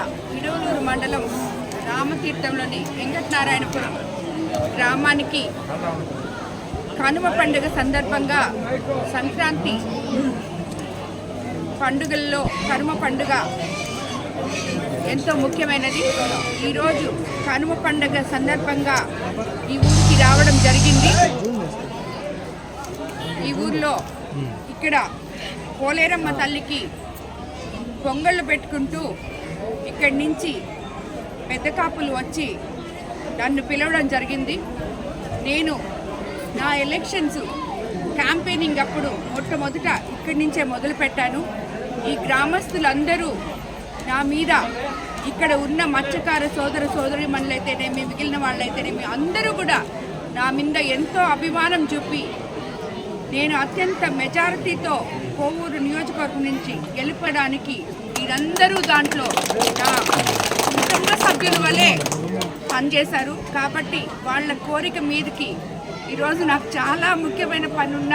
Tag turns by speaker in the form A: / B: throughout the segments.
A: జిల్లా ఇడూలూరు మండలం రామతీర్థంలోని వెంకటనారాయణపురం గ్రామానికి కనుమ పండుగ సందర్భంగా సంక్రాంతి పండుగల్లో కనుమ పండుగ ఎంతో ముఖ్యమైనది. ఈరోజు కనుమ పండుగ సందర్భంగా ఈ ఊరికి రావడం జరిగింది. ఈ ఊర్లో ఇక్కడ పోలేరమ్మ తల్లికి పొంగళ్ళు పెట్టుకుంటూ ఇక్కడి నుంచి పెద్ద కాపులు వచ్చి నన్ను పిలవడం జరిగింది. నేను నా ఎలక్షన్స్ క్యాంపెయినింగ్ అప్పుడు మొట్టమొదట ఇక్కడి నుంచే మొదలుపెట్టాను ఈ గ్రామస్తులందరూ నా మీద ఇక్కడ ఉన్న మత్స్యకార సోదర సోదరి మనులైతేనేమి మిగిలిన వాళ్ళైతేనేమి అందరూ కూడా నా మీద ఎంతో అభిమానం చూపి నేను అత్యంత మెజారిటీతో కోవూరు నియోజకవర్గం నుంచి గెలుపడానికి మీరందరూ దాంట్లో కుటుంబ సభ్యుల వలె పనిచేశారు. కాబట్టి వాళ్ళ కోరిక మీదకి ఈరోజు నాకు చాలా ముఖ్యమైన పనున్న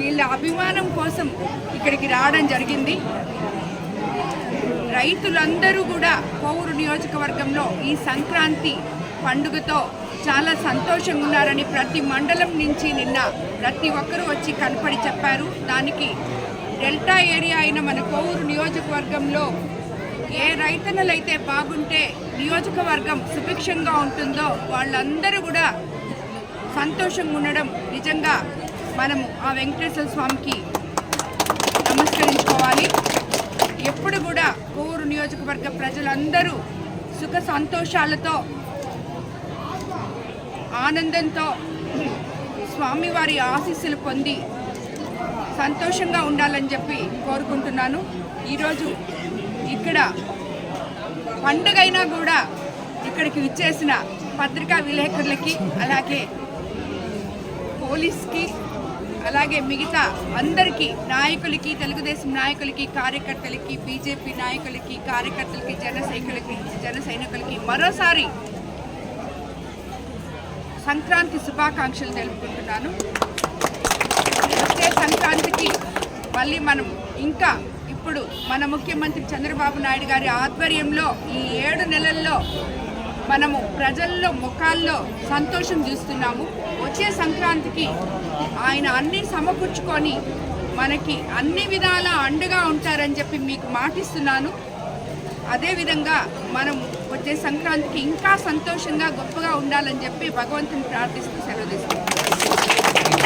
A: వీళ్ళ అభిమానం కోసం ఇక్కడికి రావడం జరిగింది. రైతులందరూ కూడా కోవూరు నియోజకవర్గంలో ఈ సంక్రాంతి పండుగతో చాలా సంతోషంగా ఉన్నారని ప్రతి మండలం నుంచి నిన్న ప్రతి ఒక్కరూ వచ్చి కనపడి చెప్పారు. దానికి డెల్టా ఏరియా అయిన మన కోవూరు నియోజకవర్గంలో ఏ రైతన్నలైతే బాగుంటే నియోజకవర్గం సుభిక్షంగా ఉంటుందో వాళ్ళందరూ కూడా సంతోషంగా ఉండడం నిజంగా మనము ఆ వెంకటేశ్వర స్వామికి నమస్కరించుకోవాలి. ఎప్పుడు కూడా కోవూరు నియోజకవర్గ ప్రజలందరూ సుఖ సంతోషాలతో ఆనందంతో స్వామివారి ఆశీస్సులు పొంది సంతోషంగా ఉండాలని చెప్పి కోరుకుంటున్నాను. ఈరోజు ఇక్కడ పండుగైనా కూడా ఇక్కడికి విచ్చేసిన పత్రికా విలేకరులకి అలాగే పోలీస్కి అలాగే మిగతా అందరికీ నాయకులకి తెలుగుదేశం నాయకులకి కార్యకర్తలకి బీజేపీ నాయకులకి కార్యకర్తలకి జన సైనికులకి జన సైనికులకి మరోసారి సంక్రాంతి శుభాకాంక్షలు తెలుపుకుంటున్నాను. వచ్చే సంక్రాంతికి మళ్ళీ మనం ఇంకా ఇప్పుడు మన ముఖ్యమంత్రి చంద్రబాబు నాయుడు గారి ఆధ్వర్యంలో ఈ ఏడు నెలల్లో మనము ప్రజల్లో ముఖాల్లో సంతోషం చూస్తున్నాము. వచ్చే సంక్రాంతికి ఆయన అన్నీ సమకూర్చుకొని మనకి అన్ని విధాల అండగా ఉంటారని చెప్పి మీకు మాటిస్తున్నాను. అదేవిధంగా మనం వచ్చే సంక్రాంతికి ఇంకా సంతోషంగా గొప్పగా ఉండాలని చెప్పి భగవంతుని ప్రార్థిస్తూ సెలవు తీసుకుంటాం